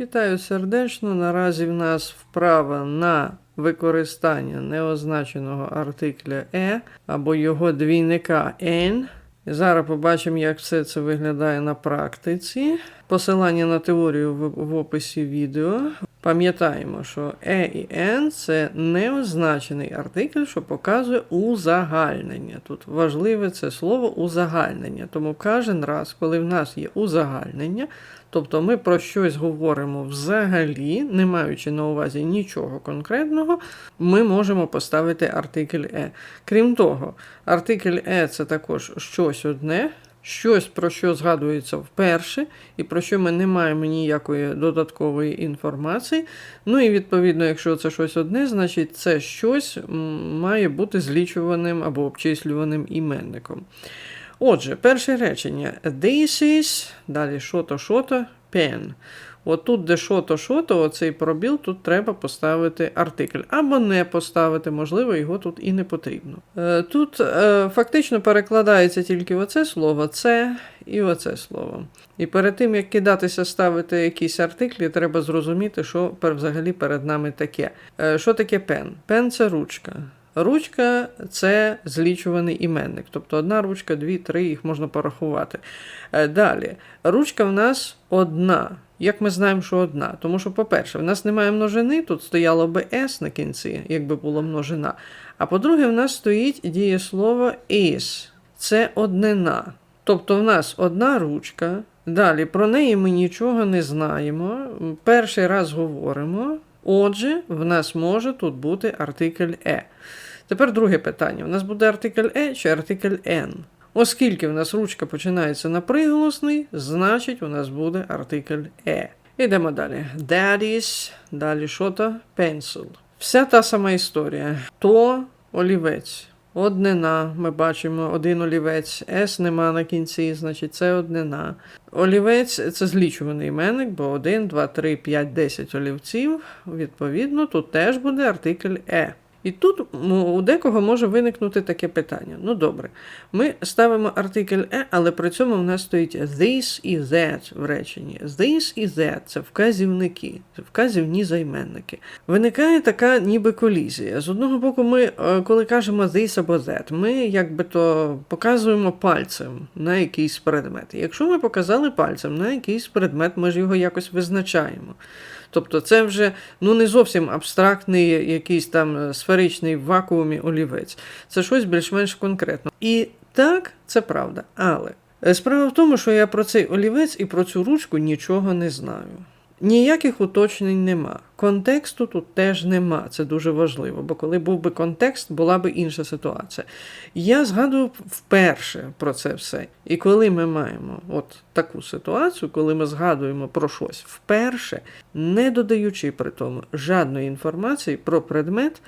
Вітаю сердечно. Наразі в нас вправа на використання неозначеного артикля е або його двійника. І Зараз побачимо, як все це виглядає на практиці. Посилання на теорію в, описі відео. Пам'ятаємо, що е і n це неозначений артикль, що показує узагальнення. Тут важливе це слово узагальнення. Тому кожен раз, коли в нас є узагальнення, тобто ми про щось говоримо взагалі, не маючи на увазі нічого конкретного, ми можемо поставити артикль е. Крім того, артикль е це також щось одне. Щось, про що згадується вперше, і про що ми не маємо ніякої додаткової інформації. Ну і відповідно, якщо це щось одне, значить це щось має бути злічуваним або обчислюваним іменником. Отже, перше речення: This is, далі що-то, що-то, pen. От тут, де що-то, оцей пробіл, тут треба поставити артикль. Або не поставити, можливо, його тут і не потрібно. Е, Тут е, фактично перекладається тільки оце слово, це і оце слово. І перед тим, як кидатися ставити якісь артиклі, треба зрозуміти, що взагалі перед нами таке. Е, Що таке пен? Пен це ручка. Ручка це злічуваний іменник, тобто одна ручка, дві, три, їх можна порахувати. Е, Далі, ручка в нас одна. Як ми знаємо, що одна? Тому що, по-перше, в нас немає множини, тут стояло би S на кінці, якби була множина. А по-друге, в нас стоїть дієслово is. Це однина. Тобто в нас одна ручка. Далі про неї ми нічого не знаємо. Перший раз говоримо. Отже, в нас може тут бути артикль е. Тепер друге питання: у нас буде артикль е чи артикль n? Оскільки в нас ручка починається на приголосний, значить у нас буде артикль е. Ідемо далі. That is, далі що то? Pencil. Вся та сама історія. То олівець. Однина, ми бачимо один олівець, S нема на кінці, значить це однина. Олівець це злічуваний іменник, бо 1, 2, 3, 5, 10 олівців. Відповідно, тут теж буде артикль е. І тут у декого може виникнути таке питання. Ну добре, ми ставимо артикль е, але при цьому в нас стоїть this і that в реченні. This і that це вказівники, вказівні займенники. Виникає така ніби колізія. З одного боку, ми, е, коли кажемо this або that, ми якби то показуємо пальцем на якийсь предмет. Якщо ми показали пальцем на якийсь предмет, ми ж його якось визначаємо. Тобто це вже ну не зовсім абстрактний якийсь там е, сферичний вакуумі олівець. Це щось більш-менш конкретно. І так, це правда. Але е, справа в тому, що я про цей олівець і про цю ручку нічого не знаю. Ніяких уточнень нема. Контексту тут теж нема. Це дуже важливо, бо коли був би контекст, була би інша ситуація. Я згадую вперше про це все. І коли ми маємо от таку ситуацію, коли ми згадуємо про щось вперше, не додаючи при тому жодної інформації про предмет,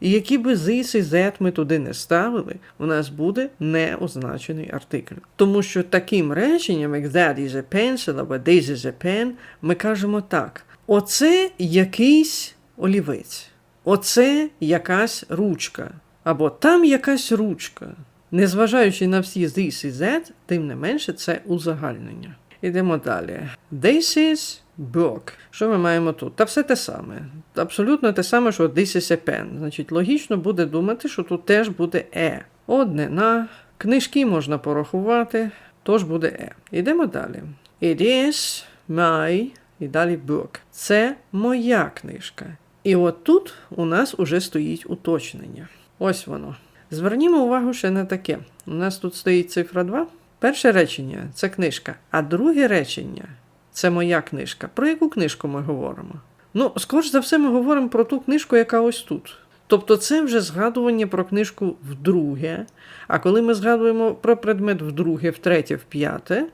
і які би this і that ми туди не ставили, у нас буде неозначений артикль. Тому що таким реченням, як that is a pencil або this is a pen, ми кажемо так: оце якийсь олівець, оце якась ручка, або там якась ручка. Незважаючи на всі this і that, тим не менше це узагальнення. Ідемо далі. This is book. Що ми маємо тут? Та все те саме. Абсолютно те саме, що this is a pen. Значить, логічно буде думати, що тут теж буде е. Однина. Книжки можна порахувати, тож буде е. Ідемо далі. It is my і далі book. Це моя книжка. І от тут у нас уже стоїть уточнення. Ось воно. Звернімо увагу ще на таке. У нас тут стоїть цифра 2. Перше речення це книжка, а друге речення це моя книжка. Про яку книжку ми говоримо? Ну, скоріш за все, ми говоримо про ту книжку, яка ось тут. Тобто це вже згадування про книжку вдруге. А коли ми згадуємо про предмет вдруге, втретє, вп'яте,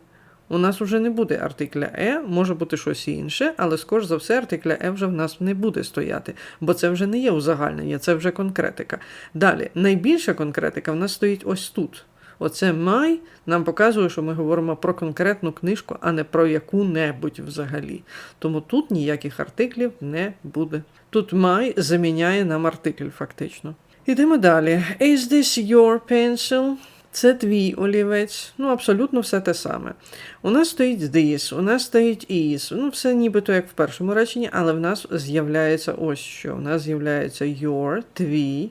у нас вже не буде артикля е, може бути щось інше, але скоріш за все артикля е вже в нас не буде стояти, бо це вже не є узагальнення, це вже конкретика. Далі, найбільша конкретика в нас стоїть ось тут. Оце май нам показує, що ми говоримо про конкретну книжку, а не про яку-небудь взагалі. Тому тут ніяких артиклів не буде. Тут май заміняє нам артикль, фактично. Ідемо далі. Is this your pencil? Це твій олівець, ну абсолютно все те саме. У нас стоїть this, у нас стоїть is, ну все нібито як в першому реченні, але в нас з'являється ось що. У нас з'являється your, твій.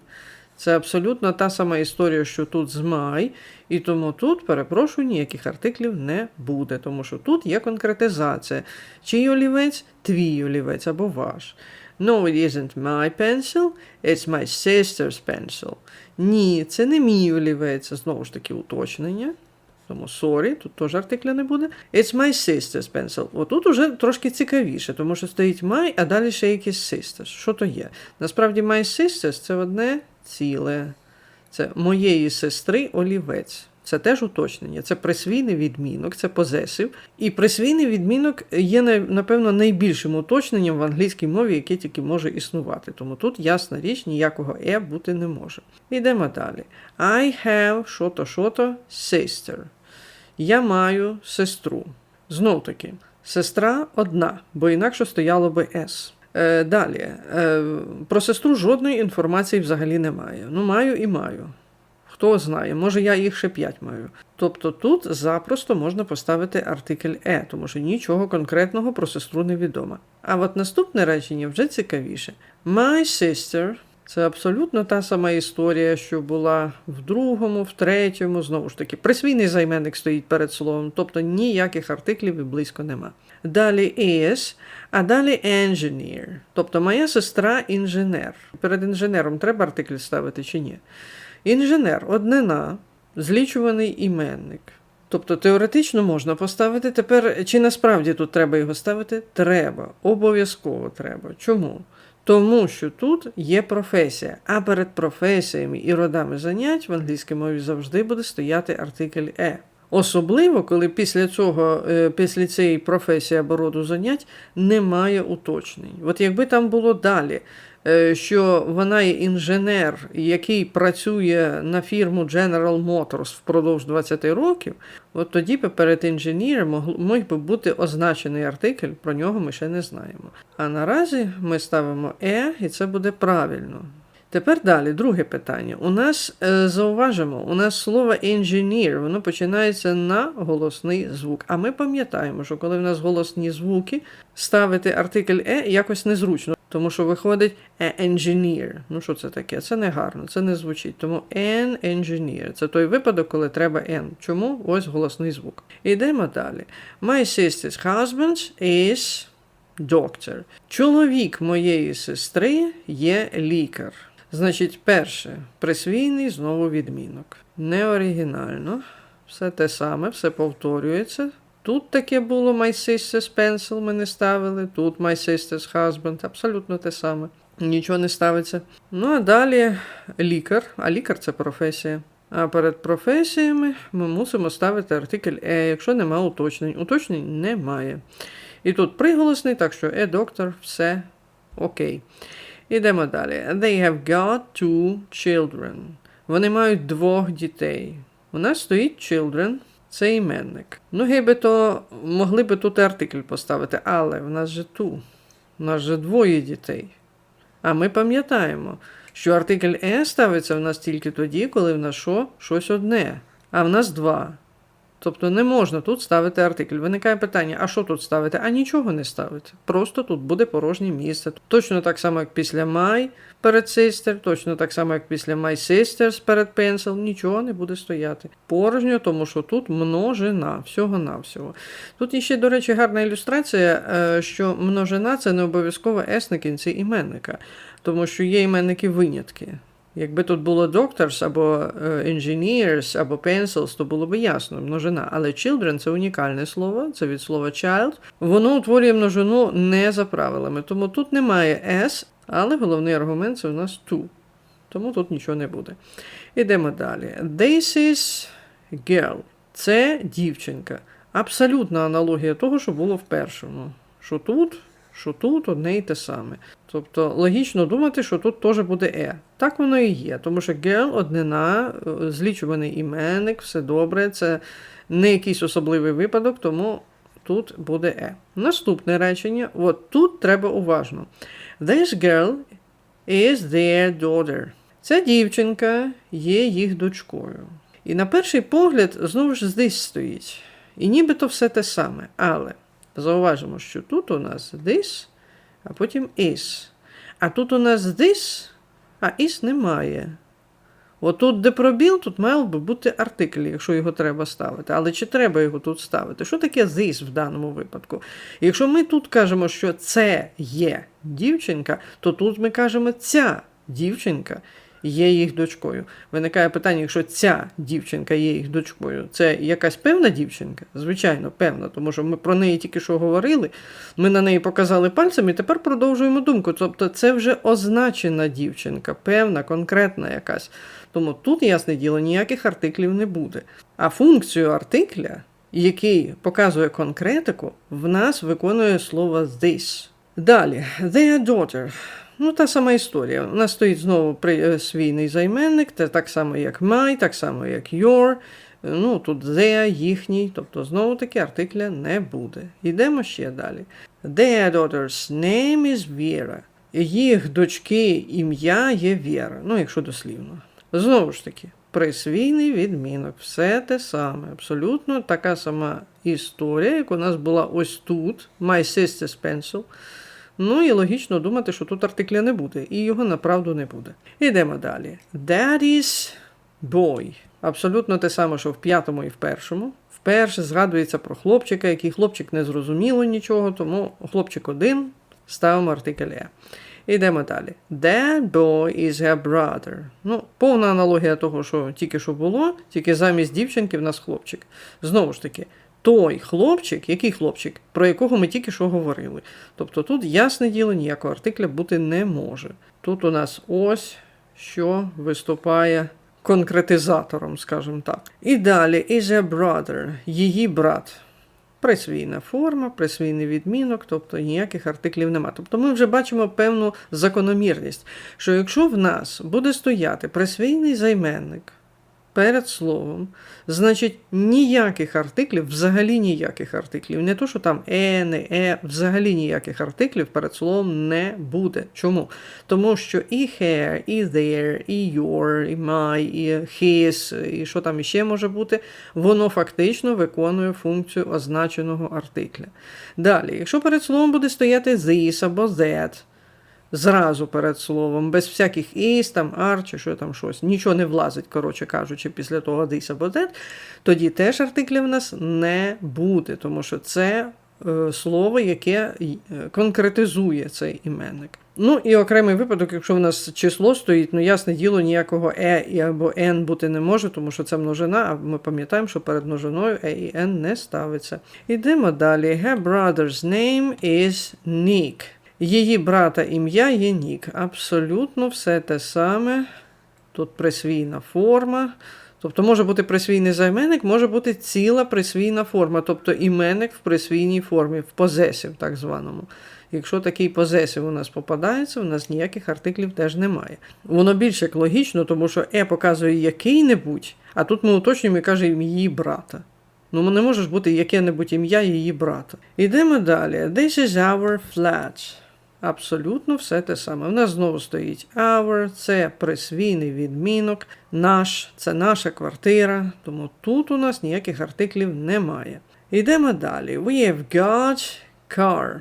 Це абсолютно та сама історія, що тут з my, і тому тут, перепрошую, ніяких артиклів не буде, тому що тут є конкретизація. Чий олівець? Твій олівець або ваш. No, it isn't my pencil, it's my sister's pencil. Ні, це не мій олівець, знову ж таки уточнення. Тому sorry, тут теж артикля не буде. It's my sister's pencil. Отут уже трошки цікавіше, тому що стоїть my, а далі ще якийсь sisters. Що то є? Насправді, my sisters це одне ціле. Це моєї сестри олівець. Це теж уточнення. Це присвійний відмінок, це позесив. І присвійний відмінок є, напевно, найбільшим уточненням в англійській мові, яке тільки може існувати. Тому тут, ясна річ, ніякого е бути не може. Йдемо далі. I have що-то, що-то sister. Я маю сестру. Знов таки, сестра одна, бо інакше стояло би S. Е, далі. Е, про сестру жодної інформації взагалі немає. Ну, маю і маю. Хто знає, може я їх ще п'ять маю. Тобто тут запросто можна поставити артикль е, тому що нічого конкретного про сестру не відомо. А от наступне речення вже цікавіше. My sister це абсолютно та сама історія, що була в другому, в третьому, знову ж таки, присвійний займенник стоїть перед словом, тобто ніяких артиклів і близько нема. Далі is, а далі engineer. Тобто моя сестра інженер. Перед інженером треба артикль ставити чи ні? Інженер однина, злічуваний іменник. Тобто теоретично можна поставити. Тепер чи насправді тут треба його ставити? Треба, обов'язково треба. Чому? Тому що тут є професія, а перед професіями і родами занять в англійській мові завжди буде стояти артикль е. Особливо, коли після цього, е, після цієї професії або роду занять немає уточнень. От якби там було далі, е, що вона є інженер, який працює на фірму General Motors впродовж 20 років, от тоді би перед інженером міг би бути означений артикль, про нього ми ще не знаємо. А наразі ми ставимо е, і це буде правильно. Тепер далі, друге питання. У нас е, зауважимо, у нас слово engineer, воно починається на голосний звук. А ми пам'ятаємо, що коли в нас голосні звуки, ставити артикль е якось незручно, тому що виходить «a engineer. Ну що це таке? Це не гарно, це не звучить. Тому an engineer. Це той випадок, коли треба n. Чому? Ось голосний звук. Ідемо далі. My sister's husband is doctor. Чоловік моєї сестри є лікар. Значить, перше, присвійний знову відмінок. Не оригінально. Все те саме, все повторюється. Тут таке було My sister's pencil, ми не ставили. Тут My sister's husband, абсолютно те саме. Нічого не ставиться. Ну а далі лікар, а лікар це професія. А перед професіями ми мусимо ставити артикль е, якщо немає уточнень. Уточнень немає. І тут приголосний, так що е, доктор, все окей. Ідемо далі. They have got two children. Вони мають двох дітей. У нас стоїть children, це іменник. Ну, гейби то могли би тут артикль поставити, але в нас же ту. У нас же двоє дітей. А ми пам'ятаємо, що артикль е ставиться в нас тільки тоді, коли в нас що? щось одне, а в нас два. Тобто не можна тут ставити артикль. Виникає питання, а що тут ставити? А нічого не ставити. Просто тут буде порожнє місце. Точно так само, як після my перед sister, точно так само, як після my sisters перед pencil, нічого не буде стояти. Порожньо, тому що тут множина, всього-навсього. Тут є ще, до речі, гарна ілюстрація, е, що множина це не обов'язково S на кінці іменника, тому що є іменники винятки. Якби тут було doctors або е, engineers, або pencils, то було б ясно, множина. Але children це унікальне слово, це від слова child. Воно утворює множину не за правилами. Тому тут немає s, але головний аргумент це у нас to. Тому тут нічого не буде. Ідемо далі. This is girl. Це дівчинка. Абсолютна аналогія того, що було в першому. Що тут, що тут одне і те саме. Тобто логічно думати, що тут теж буде е. Так воно і є, тому що girl однина, е, злічуваний іменник, все добре, це не якийсь особливий випадок, тому тут буде е. Наступне речення, от тут треба уважно. This girl is their daughter. Ця дівчинка є їх дочкою. І на перший погляд знову ж здесь стоїть. І нібито все те саме. Але зауважимо, що тут у нас this, а потім is. А тут у нас this, а is немає. Отут, де пробіл, тут мав би бути артикль, якщо його треба ставити. Але чи треба його тут ставити? Що таке this в даному випадку? Якщо ми тут кажемо, що це є дівчинка, то тут ми кажемо ця дівчинка є їх дочкою. Виникає питання, якщо ця дівчинка є їх дочкою, це якась певна дівчинка? Звичайно, певна, тому що ми про неї тільки що говорили. Ми на неї показали пальцем і тепер продовжуємо думку. Тобто це вже означена дівчинка, певна, конкретна якась. Тому тут, ясне діло, ніяких артиклів не буде. А функцію артикля, який показує конкретику, в нас виконує слово this. Далі, their daughter. Ну, та сама історія. У нас стоїть знову присвійний займенник, це так само, як my, так само, як your. Ну, тут their, їхній, тобто знову таки артикля не буде. Йдемо ще далі. Their daughter's name is Vera. Їх дочки ім'я є Віра. Ну, якщо дослівно. Знову ж таки, присвійний відмінок. Все те саме. Абсолютно така сама історія, як у нас була ось тут. My sister's pencil. Ну і логічно думати, що тут артикля не буде, і його направду не буде. Ідемо далі. Daddy's boy. Абсолютно те саме, що в п'ятому і в першому. Вперше згадується про хлопчика, який хлопчик не зрозуміло нічого, тому хлопчик один ставимо артикль «е». Йдемо далі. That boy is her brother. Ну, повна аналогія того, що тільки що було, тільки замість дівчинки в нас хлопчик. Знову ж таки, той хлопчик, який хлопчик, про якого ми тільки що говорили. Тобто тут, ясне діло, ніякого артикля бути не може. Тут у нас ось що виступає конкретизатором, скажімо так. І далі is a brother, її брат. Присвійна форма, присвійний відмінок, тобто ніяких артиклів нема. Тобто ми вже бачимо певну закономірність, що якщо в нас буде стояти присвійний займенник перед словом, значить ніяких артиклів, взагалі ніяких артиклів. Не то, що там е, не е, взагалі ніяких артиклів перед словом не буде. Чому? Тому що і her, і there, і your, і my, і his, і що там іще може бути, воно фактично виконує функцію означеного артикля. Далі, якщо перед словом буде стояти this або that, зразу перед словом, без всяких іс, там, ар, чи що там щось. Нічого не влазить, коротше кажучи, після того this або that, тоді теж артиклів в нас не буде, тому що це е, слово, яке е, конкретизує цей іменник. Ну і окремий випадок, якщо в нас число стоїть, ну ясне діло, ніякого е або n бути не може, тому що це множина, а ми пам'ятаємо, що перед множиною е і n не ставиться. Ідемо далі. Her brother's name is Nick. Її брата ім'я є Нік. Абсолютно все те саме. Тут присвійна форма. Тобто може бути присвійний займенник, може бути ціла присвійна форма, тобто іменник в присвійній формі, в позесів, так званому. Якщо такий позесів у нас попадається, у нас ніяких артиклів теж немає. Воно більш як логічно, тому що е показує який-небудь, а тут ми уточнюємо і кажемо її брата. Ну, не може ж бути яке-небудь ім'я її брата. Йдемо далі. This is our flat. Абсолютно все те саме. У нас знову стоїть our, це присвійний відмінок, наш, це наша квартира, тому тут у нас ніяких артиклів немає. Йдемо далі. We have got car.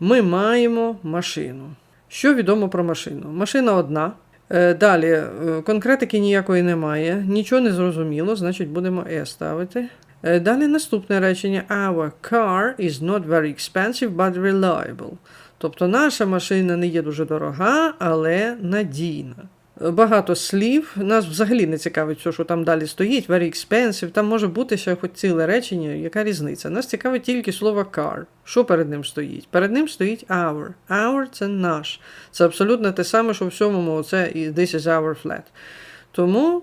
Ми маємо машину. Що відомо про машину? Машина одна. Е, Далі, е, конкретики ніякої немає, нічого не зрозуміло, значить будемо E ставити. Далі наступне речення: Our car is not very expensive, but reliable. Тобто наша машина не є дуже дорога, але надійна. Багато слів. Нас взагалі не цікавить, що там далі стоїть, very expensive. Там може бути ще хоч ціле речення, яка різниця. Нас цікавить тільки слово car. Що перед ним стоїть? Перед ним стоїть our. Our це наш. Це абсолютно те саме, що в сьомому це this is our flat. Тому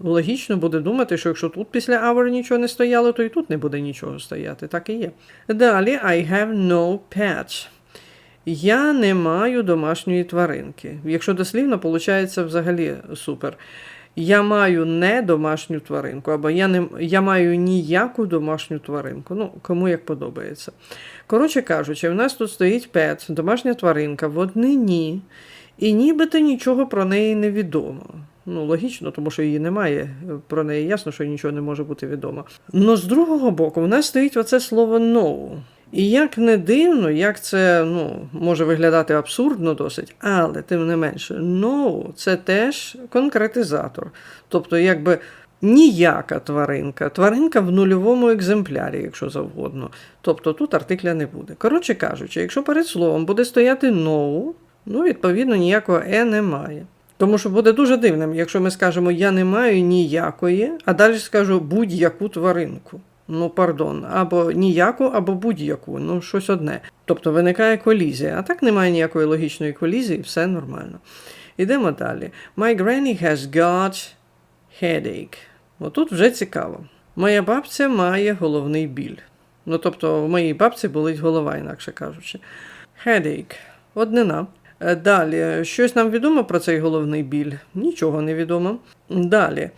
логічно буде думати, що якщо тут після our нічого не стояло, то і тут не буде нічого стояти. Так і є. Далі I have no pets. Я не маю домашньої тваринки. Якщо дослівно, виходить взагалі супер. Я маю не домашню тваринку, або я не я маю ніяку домашню тваринку. Ну, кому як подобається. Коротше кажучи, в нас тут стоїть пет, домашня тваринка в однині, і нібито нічого про неї не відомо. Ну, логічно, тому що її немає. Про неї ясно, що нічого не може бути відомо. Но з другого боку, в нас стоїть оце слово know. І як не дивно, як це ну, може виглядати абсурдно досить, але тим не менше, know – це теж конкретизатор. Тобто, якби ніяка тваринка, тваринка в нульовому екземплярі, якщо завгодно. Тобто тут артикля не буде. Коротше кажучи, якщо перед словом буде стояти know, ну, відповідно, ніякого е немає. Тому що буде дуже дивним, якщо ми скажемо я не маю ніякої, а далі скажу будь-яку тваринку. Ну, пардон, або ніяку, або будь-яку, ну щось одне. Тобто виникає колізія, а так немає ніякої логічної колізії, все нормально. Ідемо далі. My granny has got headache. Отут вже цікаво. Моя бабця має головний біль. Ну, тобто, в моїй бабці болить голова, інакше кажучи. Headache. Однина. Е, Далі, щось нам відомо про цей головний біль? Нічого не відомо. Далі.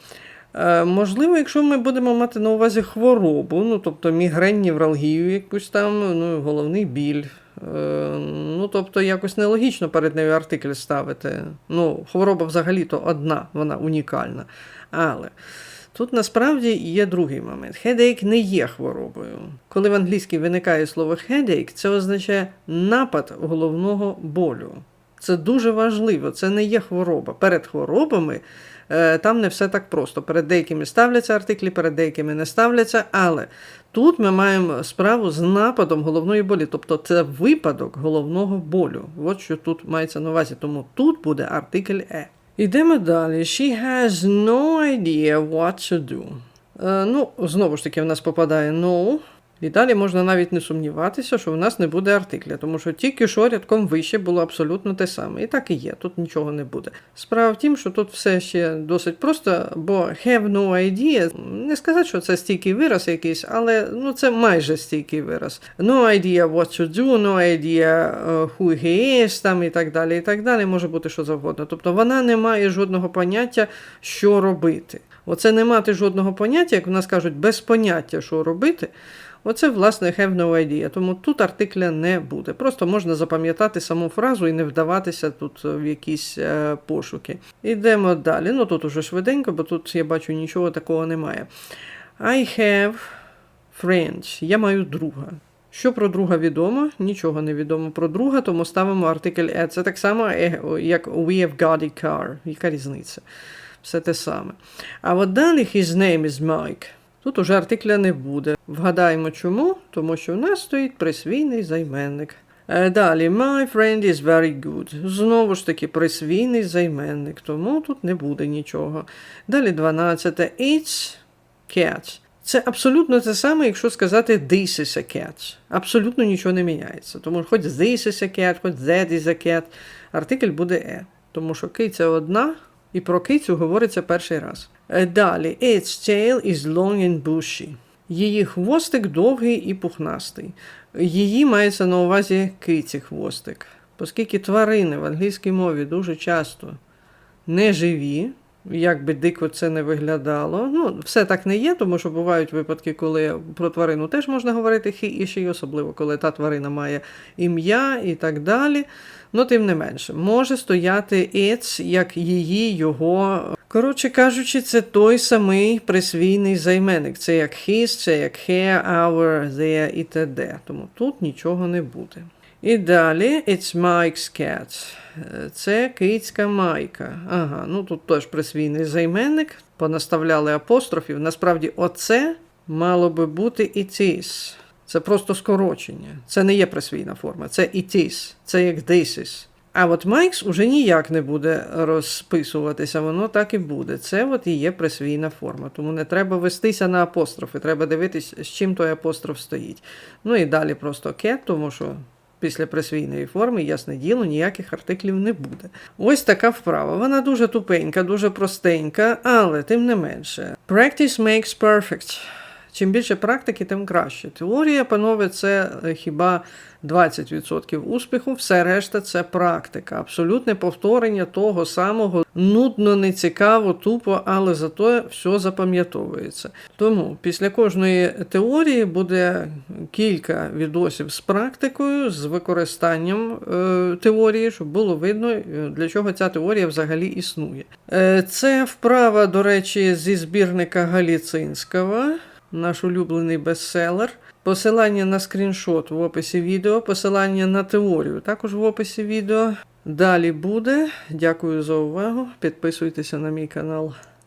Е, Можливо, якщо ми будемо мати на увазі хворобу, ну тобто мігрень, невралгію якусь там, ну, головний біль. Е, Ну, тобто, якось нелогічно перед нею артикль ставити. Ну, хвороба взагалі-то одна, вона унікальна. Але тут насправді є другий момент. Headache не є хворобою. Коли в англійській виникає слово headache, це означає напад головного болю. Це дуже важливо, це не є хвороба. Перед хворобами е, там не все так просто. Перед деякими ставляться артиклі, перед деякими не ставляться, але тут ми маємо справу з нападом головної болі, тобто це випадок головного болю. От що тут мається на увазі. Тому тут буде артикль е. Йдемо далі. She has no idea what to do. Е, ну, знову ж таки, в нас попадає no. І далі можна навіть не сумніватися, що в нас не буде артикля, тому що тільки що рядком вище було абсолютно те саме. І так і є, тут нічого не буде. Справа в тім, що тут все ще досить просто, бо have no idea, не сказати, що це стійкий вираз якийсь, але ну, це майже стійкий вираз. No idea what to do, no idea uh, who he is, там і так далі, і так далі, може бути що завгодно. Тобто вона не має жодного поняття, що робити. Оце не мати жодного поняття, як в нас кажуть, без поняття, що робити. Оце, власне, have no idea, тому тут артикля не буде. Просто можна запам'ятати саму фразу і не вдаватися тут в якісь е, пошуки. Ідемо далі. Ну тут уже швиденько, бо тут я бачу нічого такого немає. I have friends. Я маю друга. Що про друга відомо? Нічого не відомо про друга, тому ставимо артикль «е». Це так само, е, як we have got a car. Яка різниця? Все те саме. А от далі his name is Mike. Тут уже артикля не буде. Вгадаємо чому, тому що в нас стоїть присвійний займенник. Е, Далі, my friend is very good. Знову ж таки, присвійний займенник, тому тут не буде нічого. Далі 12. It's cat. Це абсолютно те саме, якщо сказати this is a cat. Абсолютно нічого не міняється. Тому хоч this is a cat, хоч that is a cat, артикль буде е. Тому що киця одна, і про кицю говориться перший раз. Е, Далі, its tail is long and bushy. Її хвостик довгий і пухнастий. Її мається на увазі киці хвостик. Оскільки тварини в англійській мові дуже часто не живі, як би дико це не виглядало. Ну, все так не є, тому що бувають випадки, коли про тварину теж можна говорити хі і й особливо, коли та тварина має ім'я і так далі. Ну, тим не менше, може стояти «its» як її, його. Коротше кажучи, це той самий присвійний займенник. Це як his, це як her, our, their і т.д. Тому тут нічого не буде. І далі it's Mike's cat. Це кицька майка. Ага, ну тут теж присвійний займенник. Понаставляли апострофів. Насправді, оце мало би бути it is. Це просто скорочення. Це не є присвійна форма, це it is. Це як this is. А от Майкс уже ніяк не буде розписуватися, воно так і буде. Це от і є присвійна форма. Тому не треба вестися на апострофи, треба дивитись, з чим той апостроф стоїть. Ну і далі просто cat, тому що після присвійної форми, ясне діло, ніяких артиклів не буде. Ось така вправа. Вона дуже тупенька, дуже простенька, але тим не менше. Practice makes perfect. Чим більше практики, тим краще. Теорія, панове, це е, хіба 20% успіху, все решта це практика. Абсолютне повторення того самого нудно, нецікаво, тупо, але зато все запам'ятовується. Тому після кожної теорії буде кілька відосів з практикою, з використанням е, теорії, щоб було видно, е, для чого ця теорія взагалі існує. Е, це вправа, до речі, зі збірника Галіцинського, наш улюблений бестселер. Посилання на скріншот в описі відео, посилання на теорію також в описі відео. Далі буде. Дякую за увагу. Підписуйтеся на мій канал.